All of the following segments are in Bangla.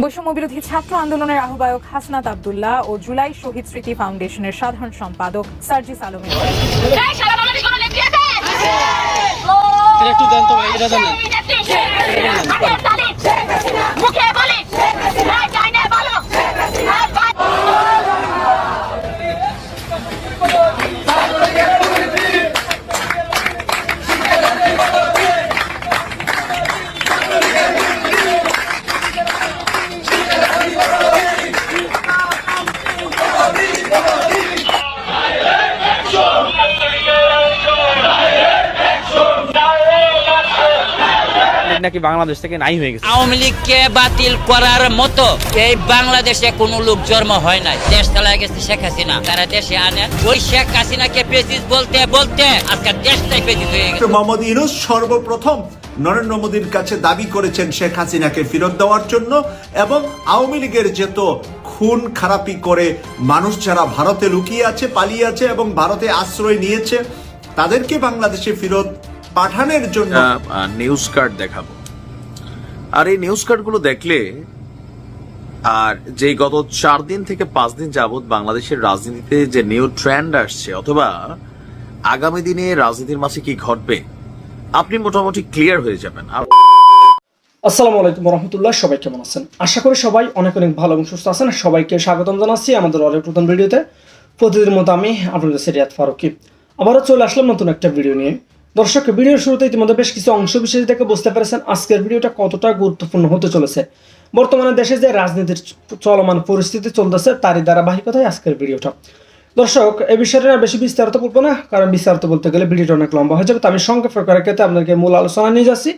বৈষম্য বিরোধী ছাত্র আন্দোলনের আহ্বায়ক হাসনাত আবদুল্লাহ ও জুলাই শহীদ স্মৃতি ফাউন্ডেশনের সাধারণ সম্পাদক সার্জিস আলমের একটু নাকি বাংলাদেশ থেকে নাই হয়ে গেছে। আওয়ামী লীগকে বাতিল করার মতো এই বাংলাদেশে কোনো লোক জন্ম হয় নাই। দেশ চালায় গেছে শেখ হাসিনা। তারা দেশে আনেন। ওই শেখ হাসিনাকে পেজিস বলতে বলতে আজকে দেশটাই পেজিস হয়ে গেছে। মোহাম্মদ ইউনুস সর্বপ্রথম নরেন্দ্র মোদীর কাছে দাবি করেছেন শেখ হাসিনাকে ফেরত দেওয়ার জন্য এবং আওয়ামী লীগের যেত খুন খারাপি করে মানুষ যারা ভারতে লুকিয়ে আছে পালিয়ে আছে এবং ভারতে আশ্রয় নিয়েছে তাদেরকে বাংলাদেশে ফেরত পাঠানোর জন্য নিউজ কার্ড দেখাবো। আর এই নিউজ কার্ডগুলো দেখলে, আর যে গত চার দিন থেকে পাঁচ দিন যাবত বাংলাদেশের রাজনীতিতে যে নিউ ট্রেন্ড আসছে, অথবা আগামী দিনে রাজনীতির মাঝে কি ঘটবে, আপনি মোটামুটি ক্লিয়ার হয়ে যাবেন। আর আসসালামু আলাইকুম রহমতুল্লাহ, সবাই কেমন আছেন? আশা করি সবাই অনেক অনেক ভালো এবং সুস্থ আছেন। সবাইকে স্বাগতম জানাচ্ছি আমাদের অনেক নতুন ভিডিওতে। প্রতিদিনের মতো আমি আপনাদের সিরিয়াত ফারুকি। আবারও চলে আসলাম নতুন একটা ভিডিও নিয়ে। দর্শক, ভিডিওর শুরুতে ইতিমধ্যে বেশ কিছু অংশ বিশেষ দেখে বুঝতে পেরেছেন আজকের ভিডিওটা কতটা গুরুত্বপূর্ণ হতে চলেছে। বর্তমানে দেশে যে রাজনীতির চলমান পরিস্থিতি চলতেছে, তারই ধারাবাহিকতায় আজকের ভিডিওটা। দর্শক এই বিষয়টা বেশি বিস্তারিত বলব না, কারণ বিস্তারিত বলতে গেলে ভিডিওটা অনেক লম্বা হয়ে যাবে, তো আমি সংক্ষেপে করার ক্ষেত্রে আপনাদেরকে মূল আলোচনা নিয়ে যাচ্ছি।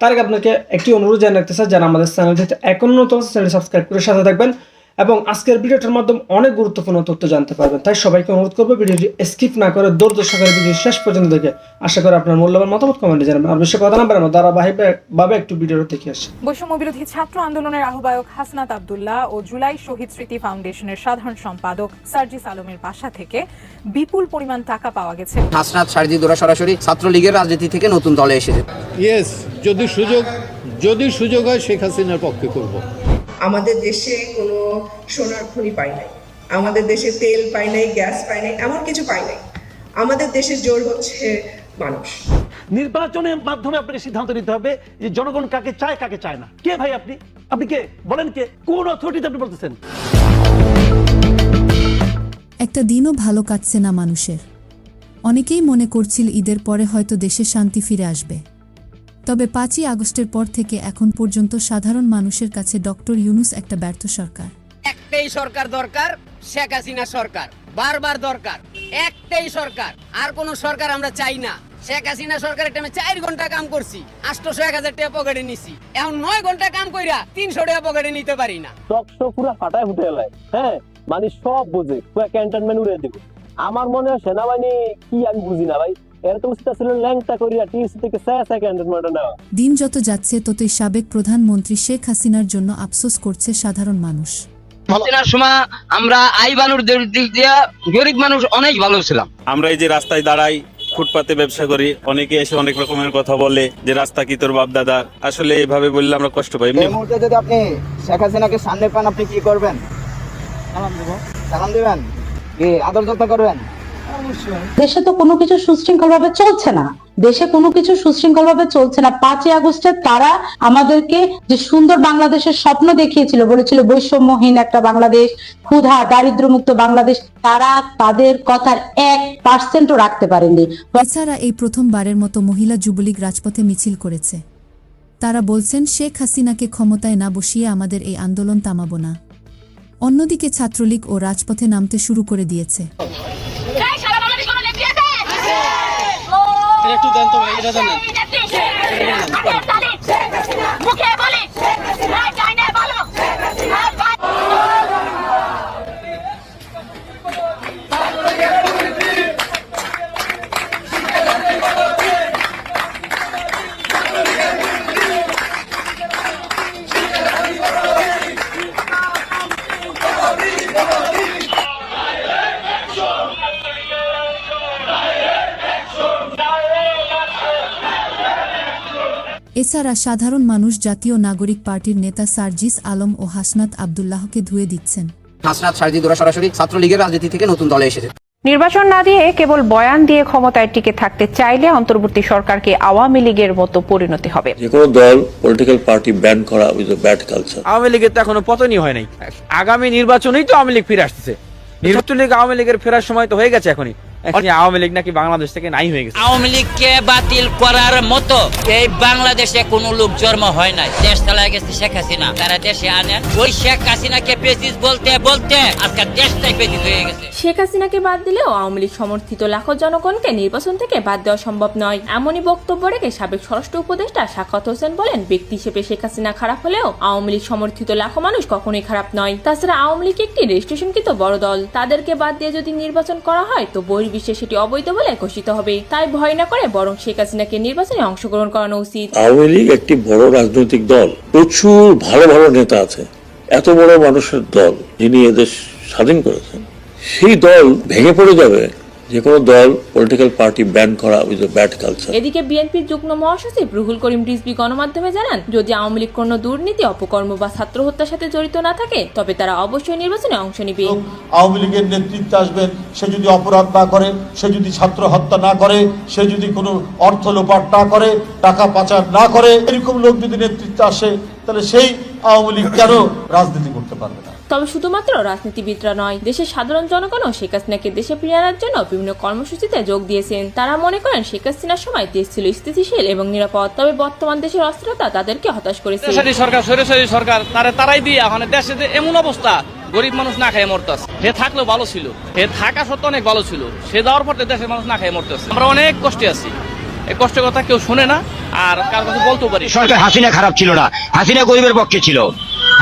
তার আগে আপনাকে একটি অনুরোধ জানিয়ে রাখতে চাই, যারা আমাদের চ্যানেলটিতে এখনও নতুন চ্যানেল সাবস্ক্রাইব করে সাথে থাকবেন। এবং আজকের ভিডিওটার মাধ্যমে অনেক গুরুত্বপূর্ণ তথ্য জানতে পারবেন। তাই সবাইকে অনুরোধ করব ভিডিওটি স্কিপ না করে দৌড় দর্শকের ভিডিও শেষ পর্যন্ত দেখে আশা করি আপনার মূল্যবান মতামত কমেন্টে জানাবেন। আর বেশি কথা না বাড়ানো ধারাবাহিকভাবে একটু ভিডিওটা দেখে আসি। বৈষম্য বিরোধী ছাত্র আন্দোলনের আহ্বায়ক হাসনাত আবদুল্লাহ ও জুলাই শহীদ স্মৃতি ফাউন্ডেশনের সাধারণ সম্পাদক সার্জিস আলমের বাসা থেকে বিপুল পরিমাণ টাকা পাওয়া গেছে। হাসনাত সারজি দোরা সরাসরি ছাত্রলীগের রাজনীতি থেকে নতুন দলে এসেছে। ইয়েস যদি সুযোগ যদি সুযোগ হয় শেখ হাসিনার পক্ষে করব। আমাদের দেশে কোনো সোনার খনি পাই নাই। আমাদের দেশে তেল পাই নাই গ্যাস পাই নাই এমন কিছু পাই নাই। আমাদের দেশের জোর হচ্ছে মানুষ। নির্বাচনের মাধ্যমে আপনাকে সিদ্ধান্ত নিতে হবে যে জনগণ কাকে চায় কাকে চায় না। কে ভাই আপনি? আপনি কে? বলেন কে? কোন অথরিটিতে আপনি বলতেছেন? একটা দিনও ভালো কাটছে না মানুষের। অনেকেই মনে করছিল ঈদের পরে হয়তো দেশে শান্তি ফিরে আসবে। তবে পাঁচই আগস্টের পর থেকে এখন পর্যন্ত সাধারণ মানুষের কাছে ডক্টর ইউনুস একটা ব্যর্থ সরকার। একটাই সরকার দরকার শেখ হাসিনা সরকার বারবার দরকার। একটাই সরকার আর কোন সরকার আমরা চাই না। শেখ হাসিনা সরকারের টাইমে চার ঘণ্টা কাম করছি আটশোশো এক হাজার টাকা পকেটে নিছি। এখন নয় ঘণ্টা কাম কইরা তিনশো টাকা পকেটে নিতে পারি না। টকশো পুরো ফাটায় ফুটে এলায়। হ্যাঁ মানে সব বুঝে পুরো ক্যান্টনমেন্ট উড়ে দেবে। আমার মনে হয় সেনাবাহিনী কি আমি বুঝি না ভাই? এরা তো উচিত ছিল ল্যাংটা করিয়া টিএসসি থেকে স্যার স্যার নেওয়া। দিন যত যাচ্ছে ততই সাবেক প্রধানমন্ত্রী শেখ হাসিনার জন্য আফসোস করছে সাধারণ মানুষ। হাসিনার সময় আমরা আই দিক দিয়ে গরিব মানুষ অনেক ভালো ছিলাম। আমরা এই যে রাস্তায় দাঁড়াই ফুটপাতে ব্যবসা করি অনেকে এসে অনেক রকমের কথা বলে যে রাস্তা কি তোর বাপ দাদা আসলে এভাবে বললে আমরা কষ্ট পাই। এই মুহূর্তে যদি আপনি শেখ হাসিনাকে সামনে পান আপনি কি করবেন? সালাম দেব। সালাম দেবেন? কি আদর যত্ন করবেন? দেশে তো কোনো কিছু সুশৃঙ্খল ভাবে চলছে না। দেশে কোনো কিছু সুশৃঙ্খল ভাবে চলছে না। পাঁচই আগস্টে তারা আমাদেরকে যে সুন্দর বাংলাদেশের স্বপ্ন দেখিয়েছিল, বলেছিল বৈষম্যহীন একটা বাংলাদেশ, ক্ষুধা, দারিদ্র্যমুক্ত বাংলাদেশ, তারা তাদের কথার এক পার্সেন্টও রাখতে পারেনি এছাড়া এই প্রথমবারের মতো মহিলা যুবলীগ রাজপথে মিছিল করেছে। তারা বলছেন, শেখ হাসিনাকে ক্ষমতায় না বসিয়ে আমাদের এই আন্দোলন থামাবো না। অন্যদিকে ছাত্রলীগ ও রাজপথে নামতে শুরু করে দিয়েছে এই সারা বাংলাদেশ কোনো নেত্রী আছে? এটা একটু দেন তো ভাই, এটা দেন না। এই নেত্রী। হাতের তালি। মুখে এছাড়া সাধারণ মানুষ জাতীয় নাগরিক পার্টির নেতা সার্জিস আলম ও হাসনাত আবদুল্লাহকে ধুয়ে দিচ্ছেন। নির্বাচন না দিয়ে কেবল বয়ান দিয়ে ক্ষমতায় টিকে থাকতে চাইলে অন্তর্বর্তী সরকারকে আওয়ামী লীগের মতো পরিণতি হবে। যে কোনো দল পলিটিক্যাল পার্টি ব্যান করা উইথ ব্যাড কালচার আওয়ামী লীগের তো এখনও পতনই হয় নাই। আগামী নির্বাচনেই তো আওয়ামী লীগ ফিরে আসতেছে। নির্বাচন লীগ আওয়ামী লীগের ফেরার সময় তো হয়ে গেছে এখনই। আওয়ামী লীগ নাকি বাংলাদেশ থেকে নাই হয়ে গেছে। আওয়ামী লীগকে বাতিল করার মতো এই বাংলাদেশে কোনো লোক জন্ম হয় নাই। দেশ চালায় গেছে শেখ হাসিনা। তারা দেশে আনেন। ওই শেখ হাসিনাকে বলতে বলতে আজকে দেশটাই হয়ে গেছে। শেখ হাসিনাকে বাদ দিলেও আওয়ামী লীগ সমর্থিত লাখো জনগণকে নির্বাচন থেকে বাদ দেওয়া সম্ভব নয়। এমনই বক্তব্য রেখে সাবেক স্বরাষ্ট্র উপদেষ্টা সাখাত হোসেন বলেন ব্যক্তি হিসেবে শেখ হাসিনা খারাপ হলেও আওয়ামী লীগ সমর্থিত লাখো মানুষ কখনোই খারাপ নয়। তাছাড়া আওয়ামী লীগ একটি রেজিস্ট্রেশনকৃত বড় দল। তাদেরকে বাদ দিয়ে যদি নির্বাচন করা হয় তো বহির্বিশ্বে সেটি অবৈধ বলে ঘোষিত হবে। তাই ভয় না করে বরং শেখ হাসিনাকে নির্বাচনে অংশগ্রহণ করানো উচিত। আওয়ামী লীগ একটি বড় রাজনৈতিক দল। প্রচুর ভালো ভালো নেতা আছে। এত বড় মানুষের দল যিনি এদের স্বাধীন করেছেন। সেই দল ভেঙে পড়ে যাবে যে কোনো দল পলিটিক্যাল পার্টি ব্যান করা উইথ ব্যাড কালচার এদিকে বিএনপির যুগ্ম মহাসচিব রুহুল করিম রিজভি গণমাধ্যমে জানান যদি আওয়ামী লীগ কোনো দুর্নীতি অপকর্ম বা ছাত্র হত্যার সাথে জড়িত না থাকে তবে তারা অবশ্যই নির্বাচনে অংশ নেবে। আওয়ামী লীগের নেতৃত্বে আসবেন সে যদি অপরাধ না করে সে যদি ছাত্র হত্যা না করে সে যদি কোনো অর্থ লোপাট না করে টাকা পাচার না করে এরকম লোক যদি নেতৃত্বে আসে তাহলে সেই আওয়ামী লীগ কেন রাজনীতি করতে পারবে না? তবে শুধুমাত্র রাজনীতিবিদরা নয় দেশের সাধারণ জনগণও শেখ হাসিনাকে দেশে ফিরিয়ে আনার জন্য বিভিন্ন কর্মসূচিতে যোগ দিয়েছেন। তারা মনে করেন শেখ হাসিনার সময় দেশ ছিল স্থিতিশীল এবং নিরাপদ তবে বর্তমান দেশের অস্থিরতা তাদেরকে হতাশ করেছে। সরকার সরাসরি সরকার তারা তারাই দিয়ে এখন দেশে এমন অবস্থা গরিব মানুষ না খায় মরতেছে। হে থাকলেও ভালো ছিল। হে থাকা সত্ত্বেও অনেক ভালো ছিল। সে যাওয়ার পর দেশের মানুষ না খায় মরতেছে। আমরা অনেক কষ্টে আছি। এই কষ্টের কথা কেউ শুনে না আর কার কাছে বলতেও পারি সরকার হাসিনা খারাপ ছিল না। হাসিনা গরিবের পক্ষে ছিল।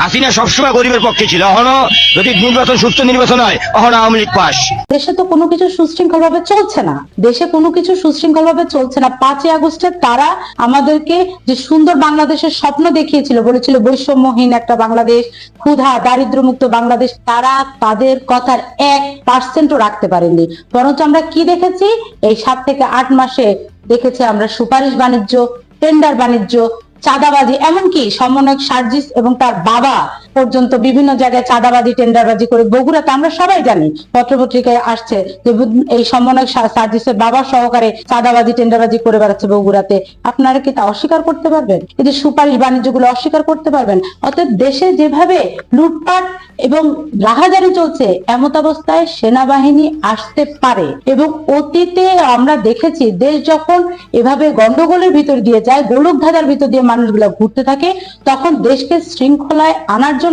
হাসিনা সবসময় গরিবের পক্ষে ছিল। এখনও যদি নির্বাচন সুস্থ নির্বাচন হয় এখন আওয়ামী লীগ পাস। দেশে তো কোনো কিছু সুশৃঙ্খল ভাবে চলছে না। দেশে কোনো কিছু সুশৃঙ্খল ভাবে চলছে না। পাঁচই আগস্টে তারা আমাদেরকে যে সুন্দর বাংলাদেশের স্বপ্ন দেখিয়েছিল, বলেছিল বৈষম্যহীন একটা বাংলাদেশ, ক্ষুধা, দারিদ্র্যমুক্ত বাংলাদেশ, তারা তাদের কথার এক পার্সেন্টও রাখতে পারেনি বরঞ্চ আমরা কি দেখেছি? এই সাত থেকে আট মাসে দেখেছি আমরা সুপারিশ বাণিজ্য টেন্ডার বাণিজ্য চাঁদাবাজি এমনকি সমন্বয়ক সার্জিস এবং তার বাবা পর্যন্ত বিভিন্ন জায়গায় চাঁদাবাজি, টেন্ডারবাজি করে বগুড়াতে আমরা সবাই জানি, পত্রপত্রিকায় আসছে যে এই সমন্বয়ক সা- সার্জিসের বাবা সহকারে চাঁদাবাজি, টেন্ডারবাজি করে বেড়াচ্ছে বগুড়াতে। আপনারা কি তা অস্বীকার করতে পারবেন? এই যে সুপারিশ বাণিজ্যগুলো অস্বীকার করতে পারবেন? অতএব দেশে যেভাবে লুটপাট এবং রাহাজারি চলছে, এমত অবস্থায় সেনাবাহিনী আসতে পারে এবং অতীতে আমরা দেখেছি দেশ যখন এভাবে গন্ডগোলের ভিতর দিয়ে যায় গোলক ধাঁধার ভিতর দিয়ে মানুষগুলো ঘুরতে থাকে, তখন দেশকে শৃঙ্খলায় আনার জন্য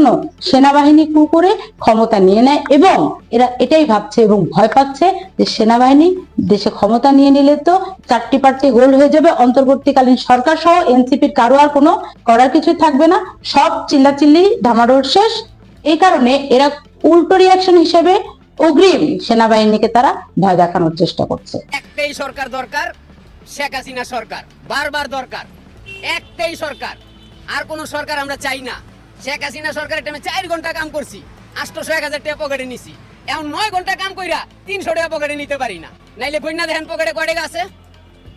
সেনাবাহিনী কু করে ক্ষমতা নিয়ে নেয় এবং এরা এটাই ভাবছে এবং ভয় পাচ্ছে যে সেনাবাহিনী দেশে ক্ষমতা নিয়ে নিলে তো চারটি পার্টি গোল হয়ে যাবে। অন্তর্বর্তীকালীন সরকার সহ এনসিপির কারও আর কোনো করার কিছু থাকবে না। সব চিল্লাচিল্লি ধামাডোর শেষ। এই কারণে এরা উল্টো রিয়াকশন হিসেবে অগ্রিম সেনাবাহিনীকে তারা ভয় দেখানোর চেষ্টা করছে। একটাই সরকার দরকার, শেখ হাসিনা সরকার, বারবার দরকার। একটাই সরকার। আর কোন সরকার আমরা চাই না। শেখ হাসিনা সরকারের টাইমে চার ঘণ্টা কাম করছি। আটশোশো এক হাজার টাকা পকেটে নিছি। এখন নয় ঘণ্টা কাম কইরা তিনশো টাকা পকেটে নিতে পারি না। নাইলে বন্যা দেখেন পকেটে কয় টাকা আছে?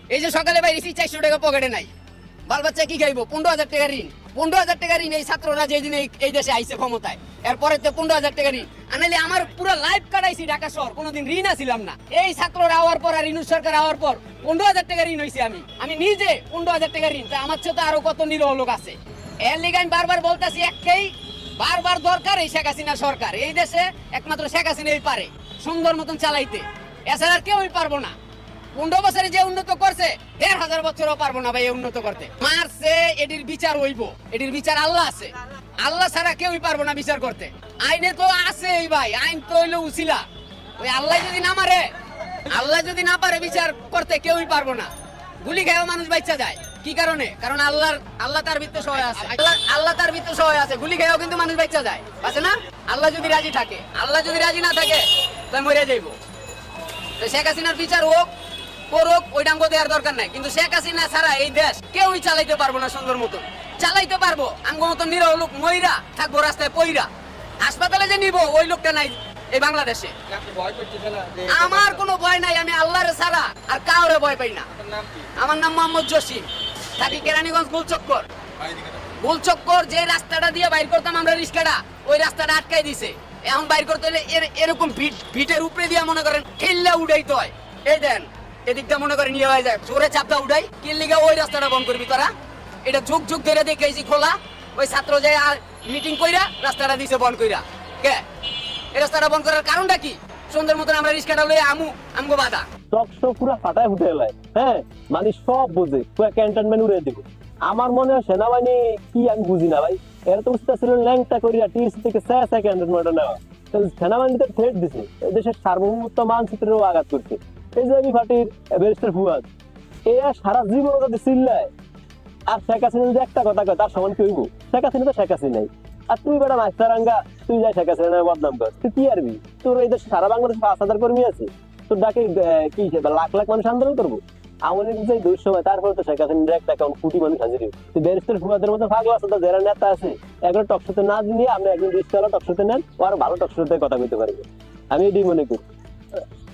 এই যে সকালে বাইরেছি, চারশো টাকা পকেটে নাই। বাল বাচ্চা কি খাইবো? পনেরো হাজার টাকা ঋণ। পনেরো হাজার টাকা ঋণ এই ছাত্ররা যেদিন এই- দেশে আইছে ক্ষমতায়। এরপরে তো পনেরো হাজার টাকা ঋণ। আনাইলে আমার পুরো লাইফ কাটাইছি ঢাকা শহর। কোনোদিন ঋণ আসিলাম না। এই ছাত্ররা আওয়ার পর আর ঋণু সরকার আওয়ার পর পনেরো হাজার টাকা ঋণ হয়েছে আমি। আমি নিজে পনেরো হাজার টাকা ঋণ। তা আমার চেয়ে তো আরও কত নিরহ লোক আছে? এর লিগে আমি বারবার বলতেছি একটাই বারবার দরকার এই শেখ হাসিনা সরকার। এই দেশে একমাত্র শেখ হাসিনাই পারে সুন্দর মতন চালাইতে। এছাড়া কেউই পারব না। পনেরো বছরে যে উন্নত করছে, দেড় হাজার বছরও পারব না ভাই উন্নত করতে। মারছে, এটির বিচার হইব। এটির বিচার আল্লাহ আছে। আল্লাহ ছাড়া কেউই পারব না বিচার করতে। আইনে তো আছে এই ভাই, আইন তো হইল উছিলা ওই আল্লাহ যদি না মারে, আল্লাহ যদি না পারে বিচার করতে কেউই পারব না। গুলি খেয়েও মানুষ বাচ্চা যায়। কি কারণে? কারণ আল্লাহর আল্লাহ তার ভিত্ত সহায় আছে। আল্লাহ আল্লাহ তার ভিত্ত সহায় আছে। গুলি খেয়েও কিন্তু মানুষ বাচ্চা যায়। আছে না? আল্লাহ যদি রাজি থাকে আল্লাহ যদি রাজি না থাকে তাই মরে যাইবো। তো শেখ হাসিনার বিচার হোক করুক ওইটা আমাকে দেওয়ার দরকার নাই। কিন্তু শেখ হাসিনা ছাড়া এই দেশ কেউই চালাইতে পারব না সুন্দর মতন। চালাইতে পারব। আমগো মতন নিরহ লোক ময়রা থাকব রাস্তায় পইরা। হাসপাতালে যে নিব ওই লোকটা নাই এই বাংলাদেশে। আমার কোনো ভয় নাই আমি আল্লাহরে ছাড়া আর কাউরে ভয় পাই না। আমার নাম মোহাম্মদ জসিম। থাকি কেরানীগঞ্জ গোলচক্কর। গোলচক্কর যে রাস্তাটা দিয়ে বাইর করতাম আমরা রিস্কাটা, ওই রাস্তাটা আটকাই দিছে। এখন বাইর করতে হলে এরকম ভিট, ভিটের উপরে দিয়ে মনে করেন ঠেললে উড়াইতে হয়। এই দেন, এদিকটা মনে করেন ইয়ে হয়ে যায়, জোরে চাপটা উড়াই কিল্লিগা ওই রাস্তাটা বন্ধ করবি তোরা। এটা যুগ যুগ ধরে দেখেছি খোলা, ওই ছাত্র যায় আর মিটিং কইরা রাস্তাটা দিছে বন্ধ কইরা। কে? এই রাস্তাটা বন্ধ করার কারণটা কি? সুন্দর মতন আমরা রিস্কাটা লই আমু, আমগো বাধা। চকশো পুরো ফাটায় ফুটে এলাই হ্যাঁ মানে সব বুঝে, পুরো ক্যান্টনমেন্ট উড়ে দিব। আমার মনে হয় সেনাবাহিনী কি আমি বুঝি না ভাই। এরা তো বুঝতে ছিল ল্যাংটা করিয়া টিএসসি থেকে স্যা স্যা ক্যান্টনমেন্টে নেওয়া। সেনাবাহিনীতে থ্রেট দিছে। দেশের সার্বভৌমত্ব মানচিত্রেরও আঘাত করছে। এই যে আমি ফাটির ব্যারিস্টার ফুয়াদ, এ আর সারা জীবন যদি চিল্লায়, আর শেখ হাসিনা যদি একটা কথা কয়, তার সমান কি হইব? শেখ হাসিনা তো শেখ হাসিনাই। আর তুই বেটা মাস্টারাঙ্গা, তুই যাই শেখ হাসিনা বদনাম কর। তুই কি আরবি? তোর এই দেশে সারা বাংলাদেশে পাঁচ হাজার কর্মী আছে। তোর ডাকে কি লাখ লাখ মানুষ আন্দোলন করব? আমাদের যে দুই তারপরে তো শেখ হাসিনার একটা অ্যাকাউন্ট কোটি মানুষ হাজির। তুই ব্যারিস্টার ফুয়াদের মতো ফাগলা আছে তো, যারা নেতা আছে, একবার টকশোতে না দিলে আপনি একজন রিস্কওয়ালা টকশোতে নেন, ও আর ভালো টকশোতে কথা বলতে পারবে। আমি এটাই মনে করি।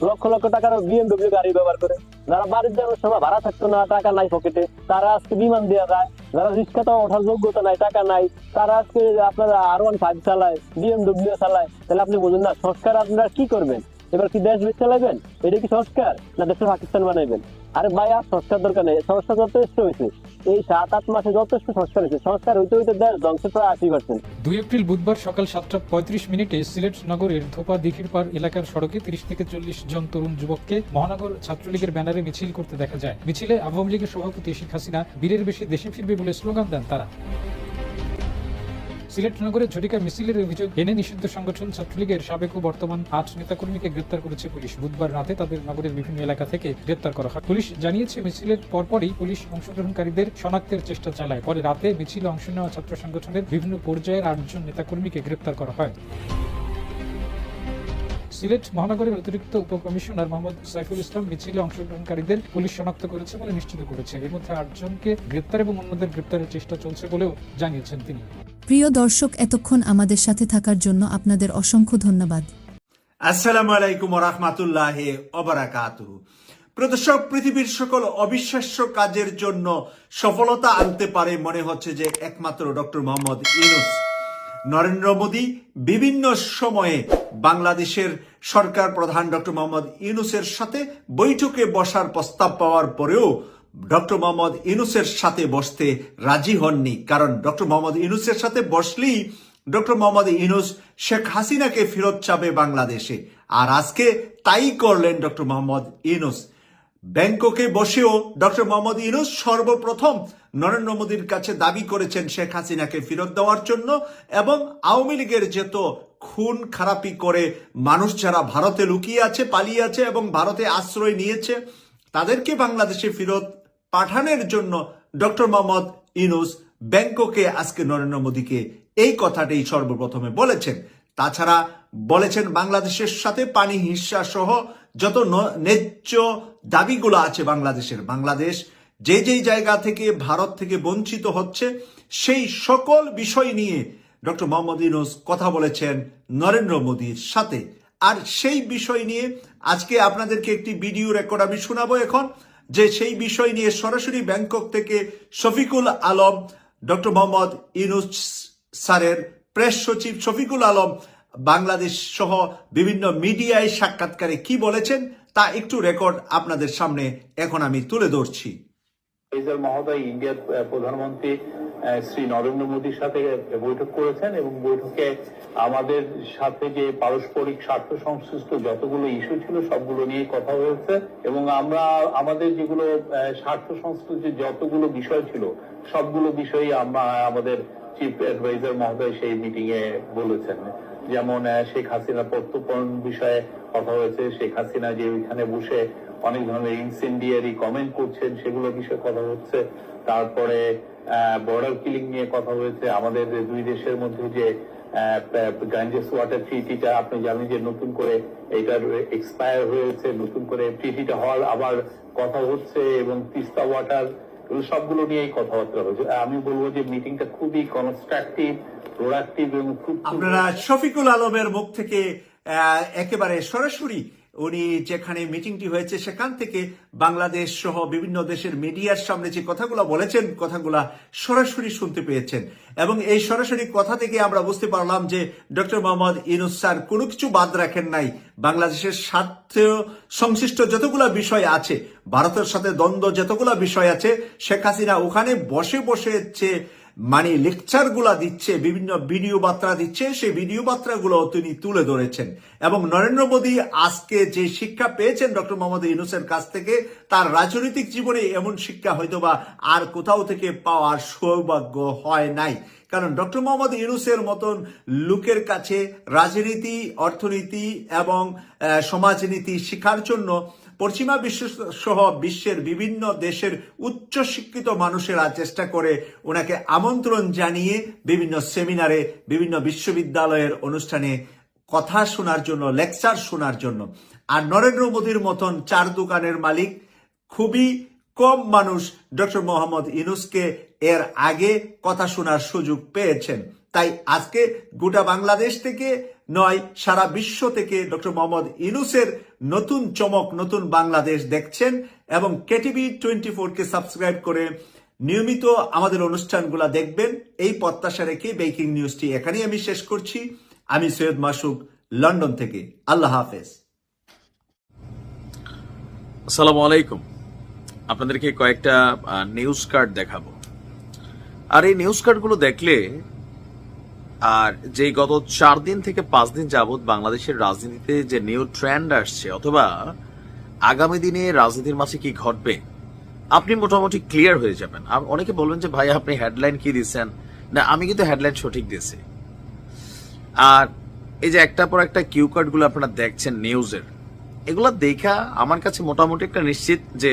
লক্ষ লক্ষ টাকার বিএমডব্লিউ গাড়ি ব্যবহার করে, যারা বাড়ির যাওয়ার সময় ভাড়া থাকতো না, টাকা নাই পকেটে, তারা আজকে বিমান দেওয়া যায়, যারা রিক্সাতে ওঠার যোগ্যতা নাই, টাকা নাই, তারা আজকে আপনার আর ওয়ান ফাইভ চালায় বিএমডব্লিউ চালায়, তাহলে আপনি বুঝুন না, সংস্কার আপনারা কি করবেন? এবার কি দেশ বেশ চালাবেন এটা কি সংস্কার? না দেশের পাকিস্তান বানাইবেন? আরে ভাই আর সংস্কার দরকার নেই। সংস্কার যথেষ্ট হয়েছে। এই সাত আট মাসে যথেষ্ট সংস্কার হয়েছে। সংস্কার হইতে হইতে দেশ ধ্বংসের প্রায় আশি পার্সেন্ট দুই এপ্রিল বুধবার সকাল সাতটা পঁয়ত্রিশ মিনিটে সিলেট নগরের ধোপা দিঘির পার এলাকার সড়কে তিরিশ থেকে চল্লিশ জন তরুণ যুবককে মহানগর ছাত্রলীগের ব্যানারে মিছিল করতে দেখা যায়। মিছিলে আওয়ামী লীগের সভাপতি শেখ হাসিনা, বীরের বেশি দেশে ফিরবে বলে স্লোগান দেন তারা। সিলেট নগরের ঝটিকা মিছিলের অভিযোগ এনে নিষিদ্ধ সংগঠন ছাত্রলীগের সাবেক ও বর্তমান আট নেতাকর্মীকে গ্রেপ্তার করেছে পুলিশ। বুধবার রাতে তাদের নগরের বিভিন্ন এলাকা থেকে গ্রেপ্তার করা হয়। পুলিশ জানিয়েছে, মিছিলের পরপরই পুলিশ অংশগ্রহণকারীদের শনাক্তের চেষ্টা চালায়। পরে রাতে মিছিলে অংশ নেওয়া ছাত্র সংগঠনের বিভিন্ন পর্যায়ের আটজন নেতাকর্মীকে গ্রেপ্তার করা হয়। সিলেট মহানগরের অতিরিক্ত উপকমিশনার মোহাম্মদ সাইফুল ইসলাম মিছিলে অংশগ্রহণকারীদের পুলিশ শনাক্ত করেছে বলে নিশ্চিত করেছে। এর মধ্যে আটজনকে গ্রেপ্তার এবং অন্যদের গ্রেপ্তারের চেষ্টা চলছে বলেও জানিয়েছেন তিনি। প্রিয় দর্শক, এতক্ষণ আমাদের সাথে থাকার জন্য আপনাদের অসংখ্য ধন্যবাদ। আসসালামু আলাইকুম রহমাতুল্লাহ অবরাকাতু প্রদর্শক পৃথিবীর সকল অবিশ্বাস্য কাজের জন্য সফলতা আনতে পারে মনে হচ্ছে যে একমাত্র ডক্টর মোহাম্মদ ইউনুস। নরেন্দ্র মোদী বিভিন্ন সময়ে বাংলাদেশের সরকার প্রধান ডক্টর মোহাম্মদ ইউনুসের সাথে বৈঠকে বসার প্রস্তাব পাওয়ার পরেও ডক্টর মোহাম্মদ ইউনুসের সাথে বসতে রাজি হননি। কারণ ডক্টর মোহাম্মদ ইউনুসের সাথে বসলেই ডক্টর মোহাম্মদ ইউনুস শেখ হাসিনাকে ফেরত চাবে বাংলাদেশে। আর আজকে তাই করলেন ডক্টর মোহাম্মদ ইউনুস। ব্যাংককে বসেও ডক্টর মোহাম্মদ ইউনুস সর্বপ্রথম নরেন্দ্র মোদীর কাছে দাবি করেছেন শেখ হাসিনাকে ফেরত দেওয়ার জন্য এবং আওয়ামী লীগের যেত খুন খারাপি করে মানুষ যারা ভারতে লুকিয়ে আছে, পালিয়ে আছে এবং ভারতে আশ্রয় নিয়েছে, তাদেরকে বাংলাদেশে ফেরত পাঠানোর জন্য ডক্টর মোহাম্মদ ইনুস ব্যাংককে আজকে নরেন্দ্র মোদীকে এই কথাটাই সর্বপ্রথমে বলেছেন। তাছাড়া বলেছেন বাংলাদেশের সাথে পানি হিস্সা সহ যত ন্যায্য দাবিগুলো আছে বাংলাদেশের, বাংলাদেশ যে যেই জায়গা থেকে ভারত থেকে বঞ্চিত হচ্ছে, সেই সকল বিষয় নিয়ে ডক্টর মোহাম্মদ ইউনুস কথা বলেছেন নরেন্দ্র মোদীর সাথে। আর সেই বিষয় নিয়ে আজকে আপনাদেরকে একটি ভিডিও রেকর্ড আমি শোনাবো এখন। যে সেই বিষয় নিয়ে সরাসরি ব্যাংকক থেকে শফিকুল আলম, ডক্টর মোহাম্মদ ইউনুস স্যারের প্রেস সচিব শফিকুল আলম, বাংলাদেশ সহ বিভিন্ন মিডিয়ায় সাক্ষাৎকারে কি বলেছেন তা একটু রেকর্ড আপনাদের সামনে এখন আমি তুলে ধরছি। ফাইজার মহোদয় ইন্ডিয়ার প্রধানমন্ত্রী শ্রী নরেন্দ্র মোদীর সাথে বৈঠক করেছেন এবং বৈঠকে আমাদের সাথে যে পারস্পরিক স্বার্থ সংশ্লিষ্ট যতগুলো ইস্যু ছিল, সবগুলো নিয়ে কথা হয়েছে এবং আমরা, আমাদের যেগুলো স্বার্থ সংশ্লিষ্ট যতগুলো বিষয় ছিল, সবগুলো বিষয়ে আমরা আমাদের চিফ অ্যাডভাইজার মহোদয় সেই মিটিং এ বলেছেন। যেমন শেখ হাসিনা প্রত্যর্পণ বিষয়ে কথা হয়েছে। শেখ হাসিনা যে ওইখানে বসে অনেক ধরনের ইনসেন্ডিয়ারি কমেন্ট করছেন, সেগুলো বিষয়ে কথা হচ্ছে। তারপরে বর্ডার কিলিং নিয়ে কথা হয়েছে। আমাদের দুই দেশের মধ্যে যে গাঞ্জেস ওয়াটার ট্রিটিটা আপনি জানেন যে নতুন করে এটার এক্সপায়ার হয়েছে, নতুন করে ট্রিটিটা হওয়ার আবার কথা হচ্ছে এবং তিস্তা ওয়াটার সবগুলো নিয়েই কথাবার্তা হয়েছে। আমি বলব যে মিটিংটা খুবই কনস্ট্রাকটিভ প্রোডাক্টিভ এবং খুব আপনারা শফিকুল আলমের মুখ থেকে একেবারে সরাসরি উনি যেখানে মিটিংটি হয়েছে সেখান থেকে বাংলাদেশ সহ বিভিন্ন দেশের মিডিয়ার সামনে যে কথাগুলো বলেছেন, কথাগুলা সরাসরি শুনতে পেয়েছেন। এবং এই সরাসরি কথা থেকে আমরা বুঝতে পারলাম যে ডক্টর মোহাম্মদ ইনুস স্যার কোনো কিছু বাদ রাখেন নাই। বাংলাদেশের স্বার্থ সংশ্লিষ্ট যতগুলো বিষয় আছে, ভারতের সাথে দ্বন্দ্ব যতগুলো বিষয় আছে, শেখ হাসিনা ওখানে বসে বসে মানে লেকচারগুলা দিচ্ছে, বিভিন্ন ভিডিও বার্তা দিচ্ছে, সেই ভিডিও বার্তাগুলো তিনি তুলে ধরেছেন। এবং নরেন্দ্র মোদী আজকে যে শিক্ষা পেয়েছেন ডক্টর মোহাম্মদ ইউনুসের কাছ থেকে, তার রাজনৈতিক জীবনে এমন শিক্ষা হয়তোবা আর কোথাও থেকে পাওয়ার সৌভাগ্য হয় নাই। কারণ ডক্টর মোহাম্মদ ইউনুসের মতন লোকের কাছে রাজনীতি, অর্থনীতি এবং সমাজনীতি শেখার জন্য পশ্চিমা বিশ্ব সহ বিশ্বের বিভিন্ন দেশের উচ্চ শিক্ষিত মানুষেরা চেষ্টা করে ওনাকে আমন্ত্রণ জানিয়ে বিভিন্ন সেমিনারে, বিভিন্ন বিশ্ববিদ্যালয়ের অনুষ্ঠানে কথা শোনার জন্য, লেকচার শোনার জন্য। আর নরেন্দ্র মোদীর মতন চার দোকানের মালিক খুবই কম মানুষ ডক্টর মোহাম্মদ ইনুসকে এর আগে কথা শোনার সুযোগ পেয়েছেন। তাই আজকে গোটা বাংলাদেশ থেকে নয়, সারা বিশ্ব থেকে ডক্টর মোহাম্মদ ইনুসের নতুন চমক, নতুন বাংলাদেশ দেখছেন এবং কেটিভি টোয়েন্টি কে সাবস্ক্রাইব করে নিয়মিত আমাদের অনুষ্ঠানগুলো দেখবেন। এই প্রত্যাশা রেখে বেকিং নিউজটি এখানেই আমি শেষ করছি। আমি সৈয়দ মাসুক লন্ডন থেকে। আল্লাহ হাফেজ। আসসালামু আলাইকুম। আপনাদেরকে কয়েকটা নিউজ কার্ড দেখাবো। আর এই নিউজ কার্ডগুলো দেখলে আর যে গত চার দিন থেকে পাঁচ দিন যাবৎ বাংলাদেশের রাজনীতিতে যে নিউ ট্রেন্ড আসছে, অথবা আগামী দিনে রাজনীতির মাঝে কি ঘটবে, আপনি মোটামুটি ক্লিয়ার হয়ে যাবেন। অনেকে বলবেন যে, ভাই, আপনি হেডলাইন কি দিচ্ছেন? না, আমি কিন্তু হেডলাইন সঠিক দিয়েছি। আর এই যে একটা পর একটা কিউ কার্ডগুলো আপনারা দেখছেন নিউজের এগুলো দেখা আমার কাছে মোটামুটি একটা নিশ্চিত যে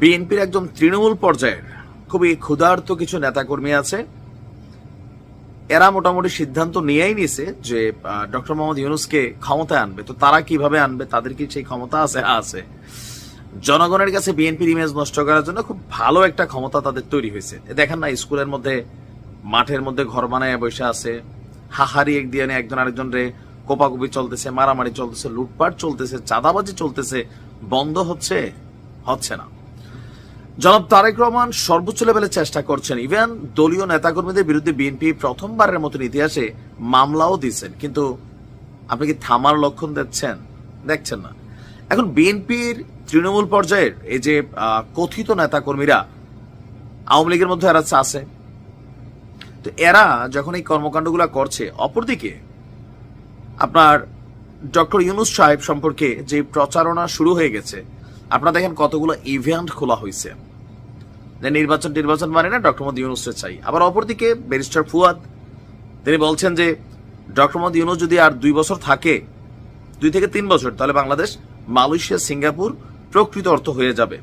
বিএনপির একদম তৃণমূল পর্যায়ের খুবই ক্ষুধার্ত কিছু নেতাকর্মী আছে। এরা মোটামুটি সিদ্ধান্ত নিয়েই নিছে যে ডক্টর মোহাম্মদ ইউনুসকে ক্ষমতায় আনবে। তো তারা কীভাবে আনবে? তাদের কি সেই ক্ষমতা আছে? হ্যাঁ, আছে। জনগণের কাছে বিএনপির ইমেজ নষ্ট করার জন্য খুব ভালো একটা ক্ষমতা তাদের তৈরি হয়েছে। দেখেন না স্কুলের মধ্যে মাঠের মধ্যে ঘর বানায় বসে আছে। হাহারি এক দিয়ে একজন আরেকজন রে কোপাকুপি চলতেছে মারামারি চলতেছে লুটপাট চলতেছে চাঁদাবাজি চলতেছে। বন্ধ হচ্ছে? হচ্ছে না। জনাব তারেক রহমান সর্বোচ্চ লেভেলে চেষ্টা করছেন। ইভেন দলীয় নেতাকর্মীদের বিরুদ্ধে বিএনপি প্রথমবারের মতন ইতিহাসে মামলাও দিচ্ছেন কিন্তু আপনি কি থামার লক্ষণ দেখছেন? দেখছেন না। এখন বিএনপির তৃণমূল পর্যায়ের এই যে কথিত নেতাকর্মীরা আওয়ামী লীগের মধ্যে এরা আছে। তো এরা যখন এই কর্মকাণ্ডগুলো করছে, অপরদিকে আপনার ডক্টর ইউনুস সাহেব সম্পর্কে যে প্রচারণা শুরু হয়ে গেছে আপনারা দেখেন কতগুলো ইভেন্ট খোলা হয়েছে। যে নির্বাচন নির্বাচন মানে না, ডক্টর মোদী ইউনুসকে চাই আবার অপরদিকে ব্যারিস্টার ফুয়াদ, তিনি বলছেন যে, ডক্টর মোদী ইউনুস যদি আর দুই বছর থাকে, দুই থেকে তিন বছর, তাহলে বাংলাদেশ, মালয়েশিয়া, সিঙ্গাপুর প্রকৃত অর্থ হয়ে যাবে।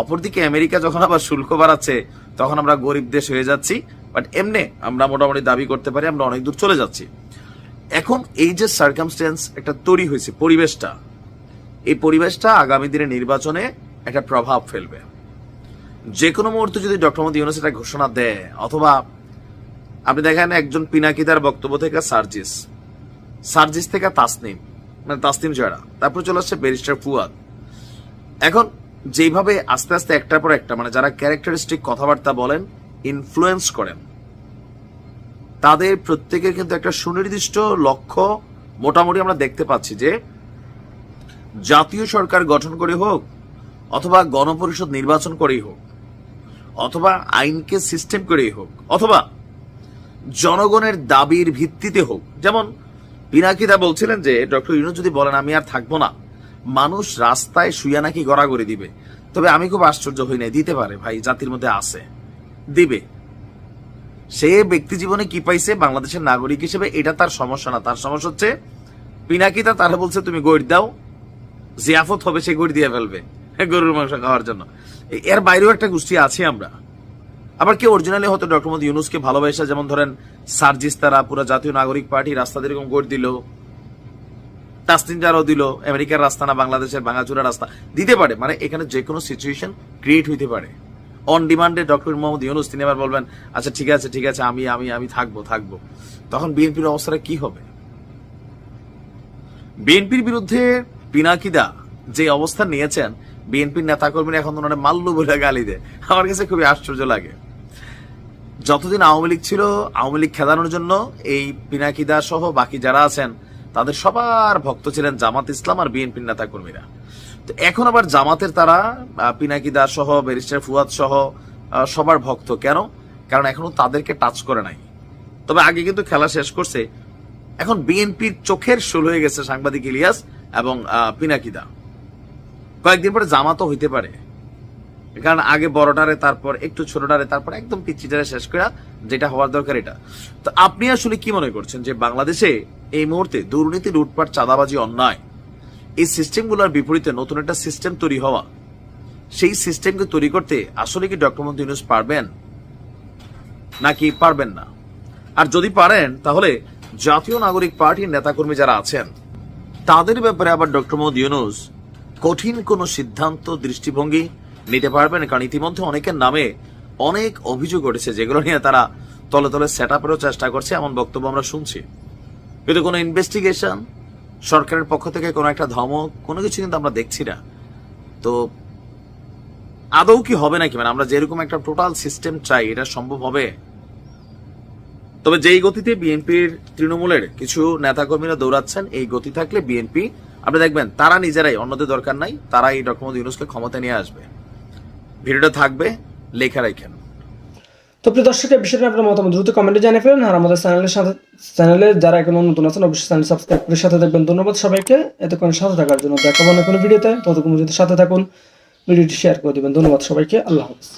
অপরদিকে আমেরিকা যখন আবার শুল্ক বাড়াচ্ছে, তখন আমরা গরিব দেশ হয়ে যাচ্ছি বাট এমনি আমরা মোটামুটি দাবি করতে পারি, আমরা অনেক দূর চলে যাচ্ছি। এখন এই যে সার্কামস্টেন্স একটা তৈরি হয়েছে, পরিবেশটা এই পরিবেশটা আগামী দিনে নির্বাচনে একটা প্রভাব ফেলবে। যে কোনো মুহূর্তে যদি ডক্টর মোদী ইউনুস এটা ঘোষণা দেয়, অথবা আপনি দেখেন একজন পিনাকিদার বক্তব্য থেকে সার্জিস। সার্জিস থেকে তাসনিম মানে তাসনিম জয়রা। তারপর চলে আসছে ব্যারিস্টার ফুয়াদ। এখন যেভাবে আস্তে আস্তে একটার পর একটা মানে যারা ক্যারেক্টারিস্টিক কথাবার্তা বলেন ইনফ্লুয়েন্স করেন, তাদের প্রত্যেকের কিন্তু একটা সুনির্দিষ্ট লক্ষ্য মোটামুটি আমরা দেখতে পাচ্ছি যে জাতীয় সরকার গঠন করে হোক অথবা গণপরিষদ নির্বাচন করেই হোক, অথবা আইনকে সিস্টেম করেই হোক, অথবা জনগণের দাবির ভিত্তিতে হোক। যেমন পিনাকিদা বলছিলেন যে, ডক্টর ইউনুস যদি বলেন, আমি আর থাকব না। মানুষ রাস্তায় শুয়া নাকি গড়াগড়ি দিবে। তবে আমি খুব আশ্চর্য হই নাই। দিতে পারে, ভাই, জাতির মধ্যে আছে। দিবে। সে ব্যক্তি জীবনে কি পাইছে? বাংলাদেশের নাগরিক হিসেবে এটা তার সমস্যা না। তার সমস্যা হচ্ছে পিনাকিদা তারা বলছে, তুমি গড়ি দাও জিয়াফত হবে, সে গড়ি দিয়ে ফেলবে গরুর মাংস খাওয়ার জন্য। এর বাইরেও একটা গোষ্ঠী আছে আমরা। আবার কেউ অরিজিনালি হয়তো ডক্টর মোদী ইউনুসকে ভালোবাসা, যেমন ধরেন সার্জিস তারা পুরো জাতীয় নাগরিক পার্টি রাস্তা দিয়ে এরকম গড় দিল তাসতিন যারাও দিল, আমেরিকার রাস্তা না বাংলাদেশের, ভাঙাচুরা রাস্তা। দিতে পারে মানে এখানে যে কোনো সিচুয়েশন ক্রিয়েট হইতে পারে। অন ডিমান্ডে ডক্টর মোহাম্মদ ইউনুস, তিনি আবার বলবেন আচ্ছা ঠিক আছে ঠিক আছে, আমি আমি আমি থাকব থাকব। তখন বিএনপির অবস্থাটা কি হবে? বিএনপির বিরুদ্ধে পিনাকিদা যে অবস্থান নিয়েছেন বিএনপির নেতাকর্মীরা এখন ওনারা মাল্লু বলে গালি দেয়। আমার কাছে খুবই আশ্চর্য লাগে। যতদিন আওয়ামী লীগ ছিল, আওয়ামী লীগ খেদানোর জন্য এই পিনাকিদা সহ বাকি যারা আছেন, তাদের সবার ভক্ত ছিলেন জামাত ইসলাম আর বিএনপির নেতা কর্মীরা তো এখন আবার জামাতের তারা পিনাকিদা সহ, ব্যারিস্টার ফুয়াদ সহ সবার ভক্ত। কেন? কারণ এখনও তাদেরকে টাচ করে নাই। তবে আগে কিন্তু খেলা শেষ করছে। এখন বিএনপির চোখের শুরু হয়ে গেছে সাংবাদিক ইলিয়াস। এবং পিনাকিদা। কয়েকদিন পরে জামাতও হইতে পারে। কারণ আগে বড়টারে, তারপর একটু ছোটটারে, তারপর একদম পিচ্ছিটারে শেষ করা যেটা হওয়ার দরকার এটা। তো আপনি আসলে কি মনে করছেন যে বাংলাদেশে এই মুহূর্তে দুর্নীতি, লুটপাট, চাঁদাবাজি, অন্যায় এই সিস্টেমগুলোর বিপরীতে নতুন একটা সিস্টেম তৈরি হওয়া, সেই সিস্টেমকে তৈরি করতে আসলে কি ডক্টর মোহাম্মদ ইউনুস পারবেন? নাকি পারবেন না? আর যদি পারেন, তাহলে জাতীয় নাগরিক পার্টির নেতাকর্মী যারা আছেন তাদের ব্যাপারে আবার ডক্টর মোহাম্মদ ইউনুস কঠিন কোনো সিদ্ধান্ত দৃষ্টিভঙ্গি নিতে পারবেন, কারণ ইতিমধ্যে অনেকের নামে অনেক অভিযোগ উঠেছে যেগুলো নিয়ে তারা তলে তলে সেট আপেরও চেষ্টা করছে, এমন বক্তব্য আমরা শুনছি। কিন্তু কোনো ইনভেস্টিগেশন সরকারের পক্ষ থেকে কোনো একটা ধমক, কোনো কিছু কিন্তু আমরা দেখছি না। তো আদৌ কি হবে নাকি? মানে আমরা যেরকম একটা টোটাল সিস্টেম চাই, এটা সম্ভব হবে? তবে যেই গতিতে বিএনপির তৃণমূলের কিছু নেতাকর্মীরা দৌড়াচ্ছেন, এই গতি থাকলে বিএনপি, আপনি দেখবেন, তারা নিজেরাই, অন্যদের দরকার নাই তারা এই ডক্টর ইউনুসকে ক্ষমতা নিয়ে আসবে। ভিডিওটা থাকবে, লেখা রাখেন। তো প্রিয় দর্শক এই বিষয়টা আপনার মতামত দ্রুত কমেন্টে জানিয়ে ফেলেন, আর আমাদের চ্যানেলের সাথে, চ্যানেলে যারা এখনও নতুন আছেন, অবশ্যই চ্যানেল সাবস্ক্রাইব করে সাথে থাকবেন। ধন্যবাদ সবাইকে, এতক্ষণ সাথে থাকার জন্য দেখাবো না কোনো ভিডিওতে, ততক্ষণ যদি সাথে থাকুন, ভিডিওটি শেয়ার করে দিবেন। ধন্যবাদ সবাইকে, আল্লাহ হাফিজ।